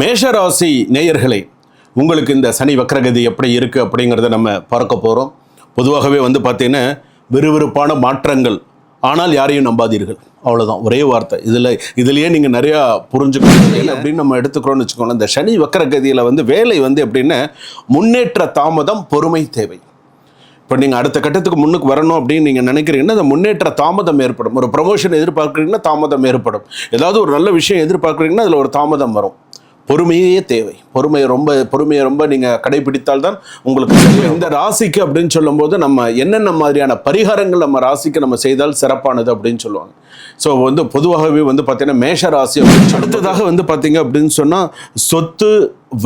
மேஷராசி நேயர்களே உங்களுக்கு இந்த சனி வக்ரகதி எப்படி இருக்குது அப்படிங்கிறத நம்ம பார்க்க போகிறோம் பொதுவாகவே வந்து பார்த்தீங்கன்னா விறுவிறுப்பான மாற்றங்கள். ஆனால் யாரையும் நம்பாதீர்கள். அவ்வளோதான் ஒரே வார்த்தை. இதில் இதுலேயே நீங்கள் நிறையா புரிஞ்சுக்கணும். அப்படின்னு நம்ம எடுத்துக்கிறோம்னு வச்சுக்கோங்களேன். இந்த சனி வக்ரகதியில் வந்து வேலை வந்து எப்படின்னா முன்னேற்ற தாமதம் பொறுமை தேவை. இப்போ நீங்கள் அடுத்த கட்டத்துக்கு முன்னுக்கு வரணும் அப்படின்னு நீங்கள் நினைக்கிறீங்கன்னா அந்த முன்னேற்ற தாமதம் ஏற்படும். ஒரு ப்ரமோஷன் எதிர்பார்க்குறீங்கன்னா தாமதம் ஏற்படும். ஏதாவது ஒரு நல்ல விஷயம் எதிர்பார்க்குறீங்கன்னா அதில் ஒரு தாமதம் வரும். பொறுமையே தேவை. பொறுமையை ரொம்ப பொறுமையை ரொம்ப நீங்கள் கடைபிடித்தால்தான் உங்களுக்கு இந்த ராசிக்கு அப்படின்னு சொல்லும்போது நம்ம என்னென்ன மாதிரியான பரிகாரங்கள் நம்ம ராசிக்கு நம்ம செய்தால் சிறப்பானது அப்படின்னு சொல்லுவாங்க. ஸோ வந்து பொதுவாகவே வந்து பார்த்தீங்கன்னா மேஷ ராசி அப்படின்னு அடுத்ததாக வந்து பார்த்தீங்க அப்படின்னு சொன்னால் சொத்து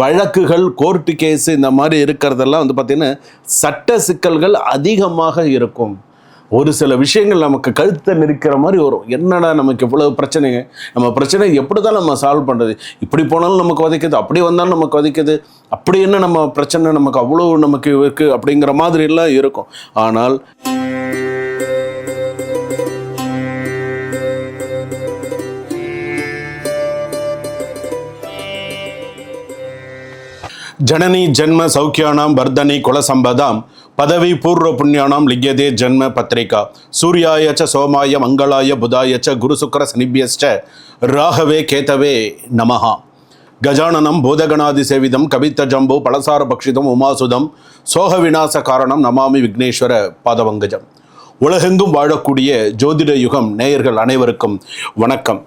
வழக்குகள் கோர்ட்டு கேஸு இந்த மாதிரி இருக்கிறதெல்லாம் வந்து பார்த்தீங்கன்னா சட்ட சிக்கல்கள் அதிகமாக இருக்கும். ஒரு சில விஷயங்கள் நமக்கு கழுத்தை நெருக்கிற மாதிரி வரும். என்னடா நமக்கு இவ்வளோ பிரச்சனைங்க நம்ம பிரச்சனை எப்படி தான் நம்ம சால்வ் பண்ணுறது இப்படி போனாலும் நமக்கு வதைக்குது அப்படி வந்தாலும் நமக்கு வதைக்குது. அப்படி என்ன நம்ம பிரச்சனை நமக்கு அவ்வளோ நமக்கு இருக்குது அப்படிங்கிற மாதிரி எல்லாம் இருக்கும். ஆனால் ஜனனி ஜென்ம சௌக்கியானாம் வர்தனி குலசம்பதாம் பதவி பூர்வ புண்ணியானாம் லிக்யதே ஜன்ம பத்திரிகா. சூர்யாய ச சோமாய மங்களாய புதாய ச குரு சுக்கர சனிபியஸ்ட ராகவே கேதவே நமஹா. கஜானனம் பூதகணாதி சேவிதம் கவித்த ஜம்பு பலசார பக்ஷிதம் உமாசுதம் சோக விநாச காரணம் நமாமி விக்னேஸ்வர பாதவங்கஜம் உலகெங்கும் வாழக்கூடிய ஜோதிட யுகம் நேயர்கள் அனைவருக்கும் வணக்கம்.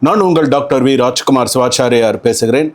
நான் உங்கள் டாக்டர் வி. ராஜ்குமார் சிவாச்சாரியார் பேசுகிறேன்.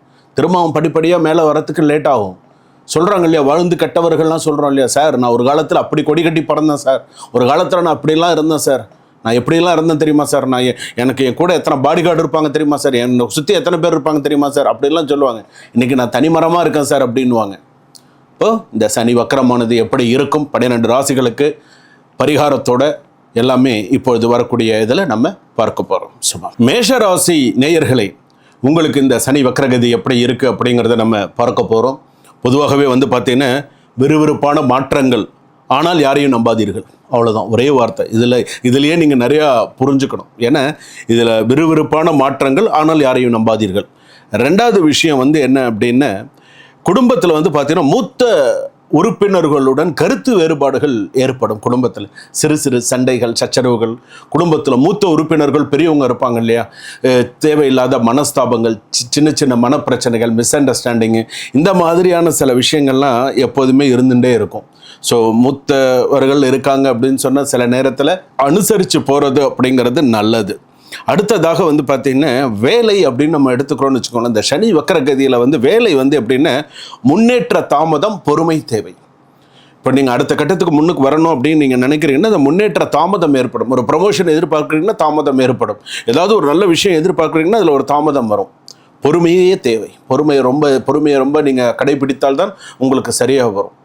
திரும்ப அவன் படிப்படியாக மேலே வரத்துக்கு லேட் ஆகும். சொல்கிறாங்க இல்லையா வாழ்ந்து கெட்டவர்கள்லாம் சொல்கிறோம் இல்லையா சார் நான் ஒரு காலத்தில் அப்படி கொடி கட்டி பறந்தேன் சார். ஒரு காலத்தில் நான் அப்படிலாம் இருந்தேன் சார். நான் எப்படியெல்லாம் இருந்தேன் தெரியுமா சார்? நான் எனக்கு என் கூட எத்தனை பாடி கார்டு இருப்பாங்க தெரியுமா சார்? என்னை சுற்றி எத்தனை பேர் இருப்பாங்க தெரியுமா சார்? அப்படிலாம் சொல்லுவாங்க. இன்றைக்கி நான் தனிமரமாக இருக்கேன் சார் அப்படின்வாங்க இப்போ இந்த சனி வக்கரமானது எப்படி இருக்கும்? பன்னிரெண்டு ராசிகளுக்கு பரிகாரத்தோட எல்லாமே இப்பொழுது வரக்கூடிய இதில் நம்ம பார்க்க போகிறோம் சும்மா மேஷ ராசி நேயர்களை உங்களுக்கு இந்த சனி வக்ரகதி எப்படி இருக்குது அப்படிங்கிறத நம்ம பார்க்க போகிறோம் பொதுவாகவே வந்து பார்த்தீங்கன்னா விறுவிறுப்பான மாற்றங்கள். ஆனால் யாரையும் நம்பாதீர்கள். அவ்வளோதான் ஒரே வார்த்தை. இதில் இதுலேயே நீங்கள் நிறையா புரிஞ்சுக்கணும். ஏன்னா இதில் விறுவிறுப்பான மாற்றங்கள் ஆனால் யாரையும் நம்பாதீர்கள். ரெண்டாவது விஷயம் வந்து என்ன அப்படின்னா குடும்பத்தில் வந்து பார்த்தீங்கன்னா மூத்த உறுப்பினர்களுடன் கருத்து வேறுபாடுகள் ஏற்படும் குடும்பத்தில். சிறு சிறு சண்டைகள் சச்சரவுகள். குடும்பத்தில் மூத்த உறுப்பினர்கள் பெரியவங்க இருப்பாங்க இல்லையா? தேவையில்லாத மனஸ்தாபங்கள் சி- சின்ன சின்ன மனப்பிரச்சனைகள் மிஸ் அண்டர்ஸ்டாண்டிங்கு இந்த மாதிரியான சில விஷயங்கள்லாம் எப்போதுமே இருந்துகிட்டே இருக்கும். ஸோ மூத்தவர்கள் இருக்காங்க அப்படின்னு சொன்னால் சில நேரத்தில் அனுசரித்து போகிறது அப்படிங்கிறது நல்லது. அடுத்ததாக வந்து பார்த்தீங்கன்னா வேலை அப்படின்னு நம்ம எடுத்துக்கிறோம்னு வச்சுக்கோங்களேன். இந்த சனி வக்கரகதியில் வந்து வேலை வந்து எப்படின்னா முன்னேற்ற தாமதம் பொறுமை தேவை. இப்போ நீங்கள் அடுத்த கட்டத்துக்கு முன்னுக்கு வரணும் அப்படின்னு நீங்கள் நினைக்கிறீங்கன்னா அந்த முன்னேற்ற தாமதம் ஏற்படும். ஒரு ப்ரமோஷன் எதிர்பார்க்குறீங்கன்னா தாமதம் ஏற்படும். ஏதாவது ஒரு நல்ல விஷயம் எதிர்பார்க்குறீங்கன்னா அதில் ஒரு தாமதம் வரும். பொறுமையே தேவை. பொறுமையை ரொம்ப பொறுமையை ரொம்ப நீங்கள் கடைபிடித்தால்தான் உங்களுக்கு சரியாக வரும்.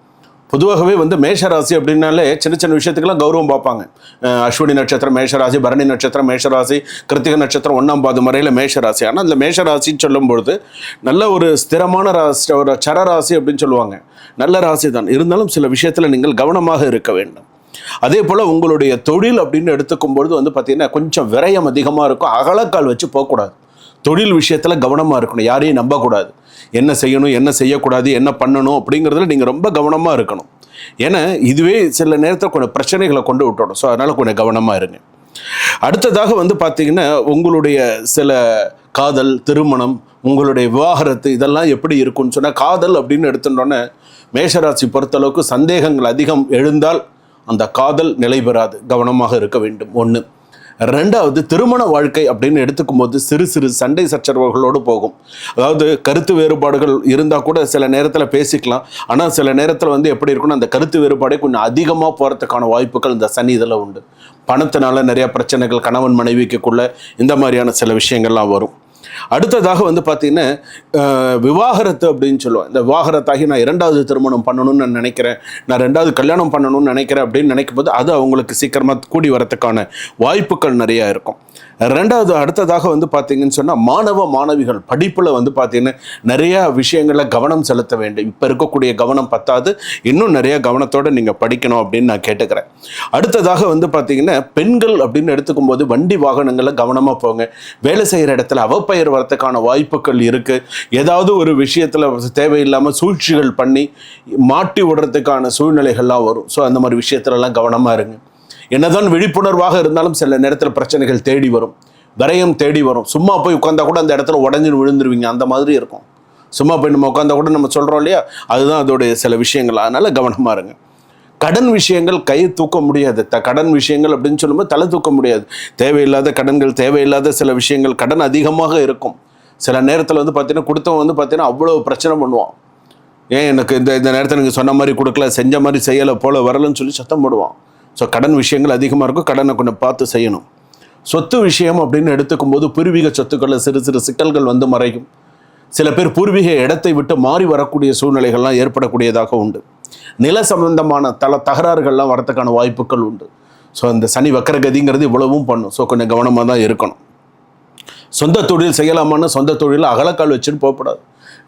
பொதுவாகவே வந்து மேஷராசி அப்படின்னாலே சின்ன சின்ன விஷயத்துக்கெல்லாம் கௌரவம் பார்ப்பாங்க. அஸ்வினி நட்சத்திரம் மேஷராசி பரணி நட்சத்திரம் மேஷராசி கிருத்திக நட்சத்திரம் ஒன்றாம் பாது முறையில் மேஷராசி. ஆனால் அந்த மேஷராசின்னு சொல்லும்பொழுது நல்ல ஒரு ஸ்திரமான ராசி ஒரு சரராசி அப்படின்னு சொல்லுவாங்க. நல்ல ராசி தான். இருந்தாலும் சில விஷயத்தில் நீங்கள் கவனமாக இருக்க வேண்டும். அதே போல் உங்களுடைய தொழில் அப்படின்னு எடுத்துக்கும் பொழுது வந்து பார்த்திங்கன்னா கொஞ்சம் விரயம் அதிகமாக இருக்கும். அகலக்கால் வச்சு போகக்கூடாது. தொழில் விஷயத்தில் கவனமாக இருக்கணும். யாரையும் நம்பக்கூடாது. என்ன செய்யணும் என்ன செய்யக்கூடாது என்ன பண்ணணும் அப்படிங்கிறதுல நீங்கள் ரொம்ப கவனமாக இருக்கணும். ஏன்னா இதுவே சில நேரத்தில் கொஞ்சம் பிரச்சனைகளை கொண்டு விட்டுடும். ஸோ அதனால் கொஞ்சம் கவனமாக இருங்க. அடுத்ததாக வந்து பார்த்தீங்கன்னா உங்களுடைய சில காதல் திருமணம் உங்களுடைய விவாகரத்து இதெல்லாம் எப்படி இருக்கும்னு சொன்னால் காதல் அப்படின்னு எடுத்துட்டோன்னே மேஷராசி பொறுத்தளவுக்கு சந்தேகங்கள் அதிகம் எழுந்தால் அந்த காதல் நிலை பெறாது. கவனமாக இருக்க வேண்டும். ஒன்று ரெண்டாவது திருமண வாழ்க்கை அப்படின்னு எடுத்துக்கும் போது சிறு சிறு சண்டை சச்சரவுகளோடு போகும். அதாவது கருத்து வேறுபாடுகள் இருந்தால் கூட சில நேரத்தில் பேசிக்கலாம். ஆனால் சில நேரத்தில் வந்து எப்படி இருக்குன்னா அந்த கருத்து வேறுபாடே கொஞ்சம் அதிகமாக போகிறதுக்கான வாய்ப்புகள் இந்த சனி இதில் உண்டு. பணத்தினால நிறையா பிரச்சனைகள் கணவன் மனைவிக்குள்ள இந்த மாதிரியான சில விஷயங்கள்லாம் வரும். அடுத்ததாக வந்து பார்த்தீங்கன்னா விவாகரத்து அப்படின்னு சொல்லுவேன் இந்த விவாகரத்தாகி நான் இரண்டாவது திருமணம் பண்ணணும்னு நான் நினைக்கிறேன். நான் ரெண்டாவது கல்யாணம் பண்ணணும்னு நினைக்கிறேன் அப்படின்னு நினைக்கும் போது அது அவங்களுக்கு சீக்கிரமாக கூடி வரத்துக்கான வாய்ப்புகள் நிறையா இருக்கும். ரெண்டாவது அடுத்ததாக வந்து பார்த்தீங்கன்னு சொன்னால் மாணவ மாணவிகள் படிப்பில் வந்து பார்த்தீங்கன்னா நிறையா விஷயங்களில் கவனம் செலுத்த வேண்டும். இப்போ இருக்கக்கூடிய கவனம் பத்தாது. இன்னும் நிறையா கவனத்தோடு நீங்கள் படிக்கணும் அப்படின்னு நான் கேட்டுக்கிறேன். அடுத்ததாக வந்து பார்த்தீங்கன்னா பெண்கள் அப்படின்னு எடுத்துக்கும் போது வண்டி வாகனங்களில் கவனமாக போங்க. வேலை செய்கிற இடத்துல அவப்பெயர் வரத்துக்கான வாய்ப்புகள் இருக்குது ஏதாவது ஒரு விஷயத்தில் தேவையில்லாமல் சூழ்ச்சிகள் பண்ணி மாட்டி விடுறதுக்கான சூழ்நிலைகள்லாம் வரும். ஸோ அந்த மாதிரி விஷயத்துலலாம் கவனமாக இருங்க. என்னதான் விழிப்புணர்வாக இருந்தாலும் சில நேரத்தில் பிரச்சனைகள் தேடி வரும். விரயம் தேடி வரும். சும்மா போய் உட்காந்தா கூட அந்த இடத்துல உடஞ்சின்னு விழுந்துருவீங்க. அந்த மாதிரி இருக்கும். சும்மா போய் நம்ம உட்காந்தா கூட நம்ம சொல்கிறோம் இல்லையா? அதுதான் அதோடைய சில விஷயங்கள். அதனால் கவனமாக இருங்க. கடன் விஷயங்கள் கை தூக்க முடியாது. த கடன் விஷயங்கள் அப்படின்னு சொல்லும்போது தலை தூக்க முடியாது. தேவையில்லாத கடன்கள் தேவையில்லாத சில விஷயங்கள் கடன் அதிகமாக இருக்கும். சில நேரத்தில் வந்து பார்த்தீங்கன்னா கொடுத்தவன் வந்து பார்த்தீங்கன்னா அவ்வளோ பிரச்சனை பண்ணுவான். ஏன் எனக்கு இந்த இந்த நேரத்தில் நீங்கள் சொன்ன மாதிரி கொடுக்கல செஞ்ச மாதிரி செய்யலை போல வரலன்னு சொல்லி சத்தம் போடுவான். ஸோ கடன் விஷயங்கள் அதிகமாக இருக்கும். கடனை கொஞ்சம் பார்த்து செய்யணும். சொத்து விஷயம் அப்படின்னு எடுத்துக்கும் போது பூர்வீக சொத்துக்களில் சிறு சிறு சிக்கல்கள் வந்து மறையும். சில பேர் பூர்வீக இடத்தை விட்டு மாறி வரக்கூடிய சூழ்நிலைகள்லாம் ஏற்படக்கூடியதாக உண்டு. நில சம்பந்தமான தல தகராறுகள்லாம் வரத்துக்கான வாய்ப்புகள் உண்டு. ஸோ அந்த சனி வக்கரகதிங்கிறது இவ்வளவும் பண்ணும். ஸோ கொஞ்சம் கவனமாக தான் இருக்கணும். சொந்த தொழில் செய்யலாமான்னு சொந்த தொழில் அகலக்கால் வச்சுட்டு போகக்கூடாது.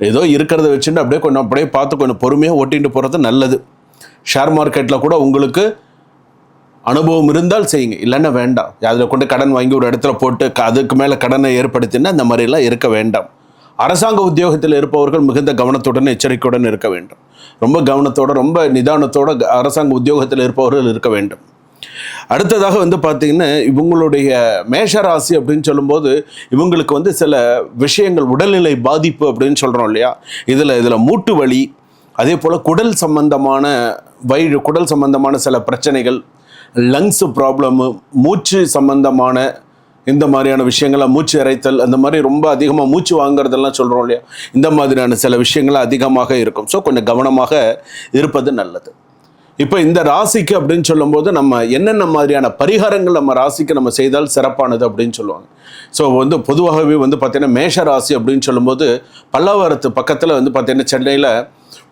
ஏதோ இருக்கிறத வச்சுட்டு அப்படியே கொஞ்சம் அப்படியே பார்த்து கொஞ்சம் பொறுமையாக ஓட்டிகிட்டு போகிறது நல்லது. ஷேர் மார்க்கெட்டில் கூட உங்களுக்கு அனுபவம் இருந்தால் செய்யுங்க. இல்லைன்னா வேண்டாம். அதில் கொண்டு கடன் வாங்கி ஒரு இடத்துல போட்டு அதுக்கு மேலே கடனை ஏற்படுத்தினா அந்த மாதிரிலாம் இருக்க வேண்டாம். அரசாங்க உத்தியோகத்தில் இருப்பவர்கள் மிகுந்த கவனத்துடன் எச்சரிக்கையுடன் இருக்க வேண்டும். ரொம்ப கவனத்தோட ரொம்ப நிதானத்தோட க- அரசாங்க உத்தியோகத்தில் இருப்பவர்கள் இருக்க வேண்டும். அடுத்ததாக வந்து பார்த்திங்கன்னா இவங்களுடைய மேஷராசி அப்படின்னு சொல்லும்போது இவங்களுக்கு வந்து சில விஷயங்கள் உடல்நிலை பாதிப்பு அப்படின்னு சொல்கிறோம் இல்லையா? இதில் இதில் மூட்டு வலி அதே போல் குடல் சம்பந்தமான வயிறு குடல் சம்பந்தமான சில பிரச்சனைகள் லங்ஸ் ப்ராப்ளமு மூச்சு சம்பந்தமான இந்த மாதிரியான விஷயங்கள்லாம் மூச்சு இறைத்தல் அந்த மாதிரி ரொம்ப அதிகமாக மூச்சு வாங்குறதெல்லாம் சொல்கிறோம் இல்லையா? இந்த மாதிரியான சில விஷயங்கள் அதிகமாக இருக்கும். ஸோ கொஞ்சம் கவனமாக இருப்பது நல்லது. இப்போ இந்த ராசிக்கு அப்படின்னு சொல்லும்போது நம்ம என்னென்ன மாதிரியான பரிகாரங்கள் நம்ம ராசிக்கு நம்ம செய்தால் சிறப்பானது அப்படின்னு சொல்லுவாங்க. ஸோ வந்து பொதுவாகவே வந்து பார்த்திங்கன்னா மேஷ ராசி அப்படின்னு சொல்லும்போது பல்லாவரத்து பக்கத்தில் வந்து பார்த்தீங்கன்னா சென்னையில்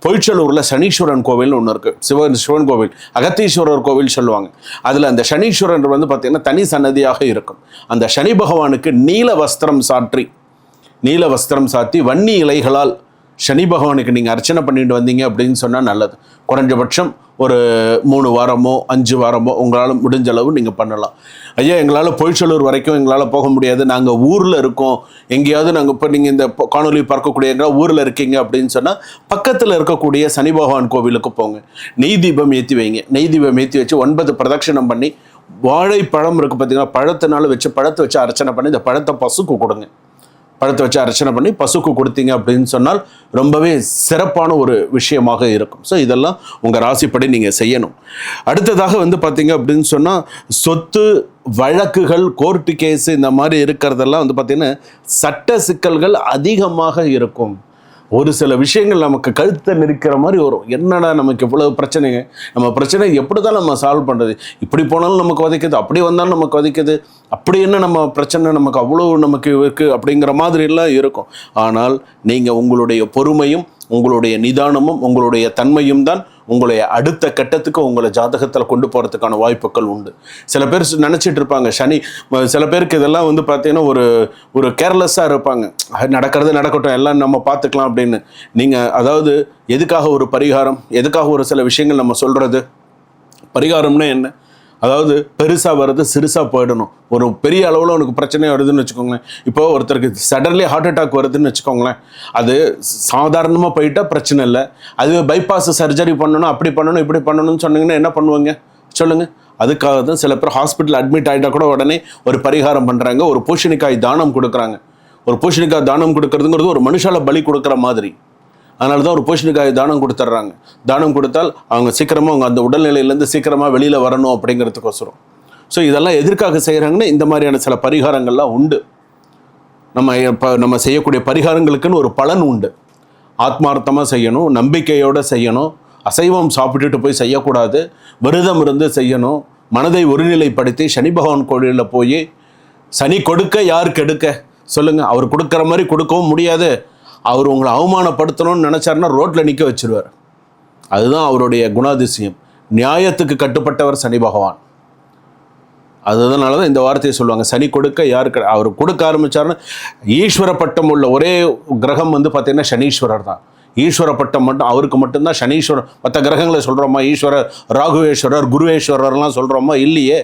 பொய்ச்சலூரில் சனீஸ்வரன் கோவில்னு ஒன்று இருக்குது சிவன் சிவன் கோவில். அகத்தீஸ்வரர் கோவில் சொல்லுவாங்க. அதில் அந்த சனீஸ்வரன் வந்து பார்த்தீங்கன்னா தனி சன்னதியாக இருக்கும். அந்த சனி பகவானுக்கு நீல வஸ்திரம் சாற்றி நீல வஸ்திரம் சாத்தி வன்னி இலைகளால் சனி பகவானுக்கு நீங்கள் அர்ச்சனை பண்ணிட்டு வந்தீங்க அப்படின்னு சொன்னால் நல்லது. குறைஞ்சபட்சம் ஒரு மூணு வாரமோ அஞ்சு வாரமோ உங்களால் முடிஞ்ச அளவு நீங்கள் பண்ணலாம். ஐயா எங்களால் பொய்ச்சலூர் வரைக்கும் எங்களால் போக முடியாது. நாங்கள் ஊரில் இருக்கோம். எங்கேயாவது நாங்கள் இப்போ நீங்கள் இந்த காணொலி பார்க்கக்கூடிய எங்கேயா ஊரில் இருக்கீங்க அப்படின்னு சொன்னால் பக்கத்தில் இருக்கக்கூடிய சனி பகவான் கோவிலுக்கு போங்க. நெய் தீபம் ஏற்றி வைங்க. நெய் தீபம் ஏற்றி வச்சு ஒன்பது பிரதட்சிணம் பண்ணி வாழைப்பழம் இருக்குது பார்த்தீங்கன்னா பழத்தினால வச்சு பழத்தை வச்சு அர்ச்சனை பண்ணி இந்த பழத்தை பசுக்கு கொடுங்க. பழத்தை வச்சு அர்ச்சனை பண்ணி பசுக்கு கொடுத்தீங்க அப்படின்னு சொன்னால் ரொம்பவே சிறப்பான ஒரு விஷயமாக இருக்கும். ஸோ இதெல்லாம் உங்கள் ராசிப்படி நீங்கள் செய்யணும். அடுத்ததாக வந்து பார்த்தீங்க அப்படின்னு சொன்னால் சொத்து வழக்குகள் கோர்ட்டு கேஸு இந்த மாதிரி இருக்கிறதெல்லாம் வந்து பார்த்திங்கன்னா சட்ட சிக்கல்கள் அதிகமாக இருக்கும். ஒரு சில விஷயங்கள் நமக்கு கழுத்தை நெருக்கிற மாதிரி வரும். என்னடா நமக்கு இவ்வளோ பிரச்சனைங்க நம்ம பிரச்சனை எப்படி தான் நம்ம சால்வ் பண்ணுறது இப்படி போனாலும் நமக்கு வதைக்குது அப்படி வந்தாலும் நமக்கு வதைக்குது. அப்படி என்ன நம்ம பிரச்சனை? நமக்கு அவ்வளோ நமக்கு இருக்குது அப்படிங்கிற மாதிரிலாம் இருக்கும். ஆனால் நீங்கள் உங்களுடைய பொறுமையும் உங்களுடைய நிதானமும் உங்களுடைய தன்மையும் தான் உங்களை அடுத்த கட்டத்துக்கு உங்களை ஜாதகத்தில் கொண்டு போகிறதுக்கான வாய்ப்புகள் உண்டு. சில பேர் நினச்சிட்டு இருப்பாங்க சனி சில பேருக்கு இதெல்லாம் வந்து பார்த்தீங்கன்னா ஒரு ஒரு கேர்லெஸ்ஸாக இருப்பாங்க. நடக்கிறது நடக்கட்டும் எல்லாம் நம்ம பார்த்துக்கலாம் அப்படின்னு. நீங்கள் அதாவது எதுக்காக ஒரு பரிகாரம் எதுக்காக ஒரு சில விஷயங்கள் நம்ம சொல்கிறது பரிகாரம்னா என்ன? அதாவது பெருசாக வர்றது சிறுசாக போயிடணும். ஒரு பெரிய அளவில் உனக்கு பிரச்சனை வருதுன்னு வச்சுக்கோங்களேன். இப்போ ஒருத்தருக்கு சடன்லி ஹார்ட் அட்டாக் வருதுன்னு வச்சுக்கோங்களேன். அது சாதாரணமாக போயிட்டால் பிரச்சனை இல்லை. அது பைபாஸ் சர்ஜரி பண்ணணும் அப்படி பண்ணணும் இப்படி பண்ணணும்னு சொன்னீங்கன்னா என்ன பண்ணுவாங்க? சொல்லுங்கள் அதுக்காக தான் சில பேர் ஹாஸ்பிட்டல் அட்மிட் ஆகிட்டா கூட உடனே ஒரு பரிகாரம் பண்ணுறாங்க ஒரு பூஷணிக்காய் தானம் கொடுக்குறாங்க. ஒரு பூஷணிக்காய் தானம் கொடுக்கறதுங்கிறது ஒரு மனுஷால பலி கொடுக்குற மாதிரி. அதனால தான் ஒரு பூசணிக்காய் தானம் கொடுத்துட்றாங்க. தானம் கொடுத்தால் அவங்க சீக்கிரமாக அவங்க அந்த உடல்நிலையிலேருந்து சீக்கிரமாக வெளியில் வரணும் அப்படிங்கிறதுக்கோசரம். ஸோ இதெல்லாம் எதற்காக செய்கிறாங்கன்னா இந்த மாதிரியான சில பரிகாரங்கள்லாம் உண்டு. நம்ம இப்போ நம்ம செய்யக்கூடிய பரிகாரங்களுக்குன்னு ஒரு பலன் உண்டு. ஆத்மார்த்தமாக செய்யணும் நம்பிக்கையோடு செய்யணும் அசைவம் சாப்பிட்டுட்டு போய் செய்யக்கூடாது விரதம் இருந்து செய்யணும் மனதை ஒருநிலைப்படுத்தி சனி பகவான் கோயிலில் போய் சனி கொடுக்க யார் கெடுக்க? சொல்லுங்கள் அவர் கொடுக்குற மாதிரி கொடுக்கவும் முடியாது. அவர் உங்களை அவமானப்படுத்தணும்னு நினச்சாருன்னா ரோட்டில் நிற்க வச்சிருவார். அதுதான் அவருடைய குணாதிசயம். நியாயத்துக்கு கட்டுப்பட்டவர் சனி பகவான். அதனால தான் இந்த வார்த்தையை சொல்லுவாங்க. சனி கொடுக்க யாருக்கு அவர் கொடுக்க ஆரம்பிச்சாருன்னா ஈஸ்வர பட்டம் உள்ள ஒரே கிரகம் வந்து பார்த்திங்கன்னா சனீஸ்வரர் தான். ஈஸ்வர பட்டம் மட்டும் அவருக்கு மட்டும்தான் சனீஸ்வரர் மற்ற கிரகங்களை சொல்கிறோமா ஈஸ்வரர் ராகுவேஸ்வரர் குருவேஸ்வரர்லாம் சொல்கிறோமா இல்லையே.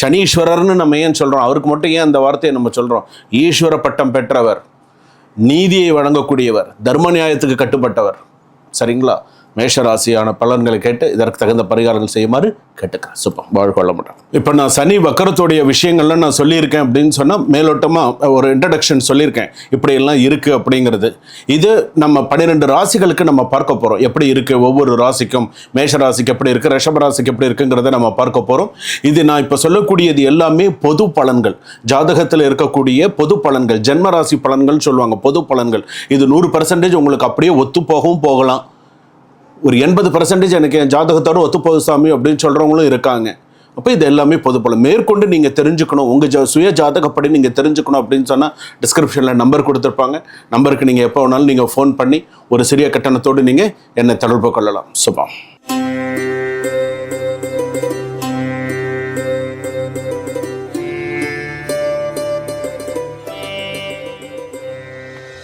சனீஸ்வரர்னு நம்ம ஏன் சொல்கிறோம் அவருக்கு மட்டும் ஏன் அந்த வார்த்தையை நம்ம சொல்கிறோம் ஈஸ்வர பட்டம் பெற்றவர். நீதியை வழங்கக்கூடியவர் தர்ம நியாயத்துக்கு கட்டுப்பட்டவர். சரிங்களா? மேஷராசியான பலன்களை கேட்டு இதற்கு தகுந்த பரிகாரங்கள் செய்யுமாறு கேட்டுக்கிறேன். சூப்பர். வாழ்கொள்ள மாட்டேன் இப்போ நான் சனி வக்கரத்துடைய விஷயங்கள்லாம் நான் சொல்லியிருக்கேன் அப்படின்னு சொன்னால் மேலோட்டமாக ஒரு இன்ட்ரடக்ஷன் சொல்லியிருக்கேன். இப்படியெல்லாம் இருக்குது அப்படிங்கிறது. இது நம்ம பன்னிரெண்டு ராசிகளுக்கு நம்ம பார்க்க போகிறோம் எப்படி இருக்குது ஒவ்வொரு ராசிக்கும்? மேஷ ராசிக்கு எப்படி இருக்குது ரிஷப ராசிக்கு எப்படி இருக்குங்கிறத நம்ம பார்க்க போகிறோம் இது நான் இப்போ சொல்லக்கூடியது எல்லாமே பொது பலன்கள். ஜாதகத்தில் இருக்கக்கூடிய பொது பலன்கள். ஜென்ம ராசி பலன்கள் சொல்லுவாங்க. பொது பலன்கள். இது நூறு பர்சன்டேஜ் உங்களுக்கு அப்படியே ஒத்து போகவும் போகலாம். ஒரு எண்பது பர்சன்டேஜ் எனக்கு என் ஜாதகத்தோட ஒத்துப்போகுது சாமி அப்படின்னு சொல்கிறவங்களும் இருக்காங்க. அப்போ இது எல்லாமே பொதுப்பலம் மேற்கொண்டு நீங்கள் தெரிஞ்சுக்கணும். உங்கள் ஜா சுய ஜாதகப்படி நீங்கள் தெரிஞ்சுக்கணும் அப்படின்னு சொன்னால் டிஸ்கிரிப்ஷனில் நம்பர் கொடுத்துருப்பாங்க. நம்பருக்கு நீங்கள் எப்போ வேணாலும் நீங்கள் ஃபோன் பண்ணி ஒரு சிறிய கட்டணத்தோடு நீங்கள் என்னை தொடர்பு கொள்ளலாம். சுபம்.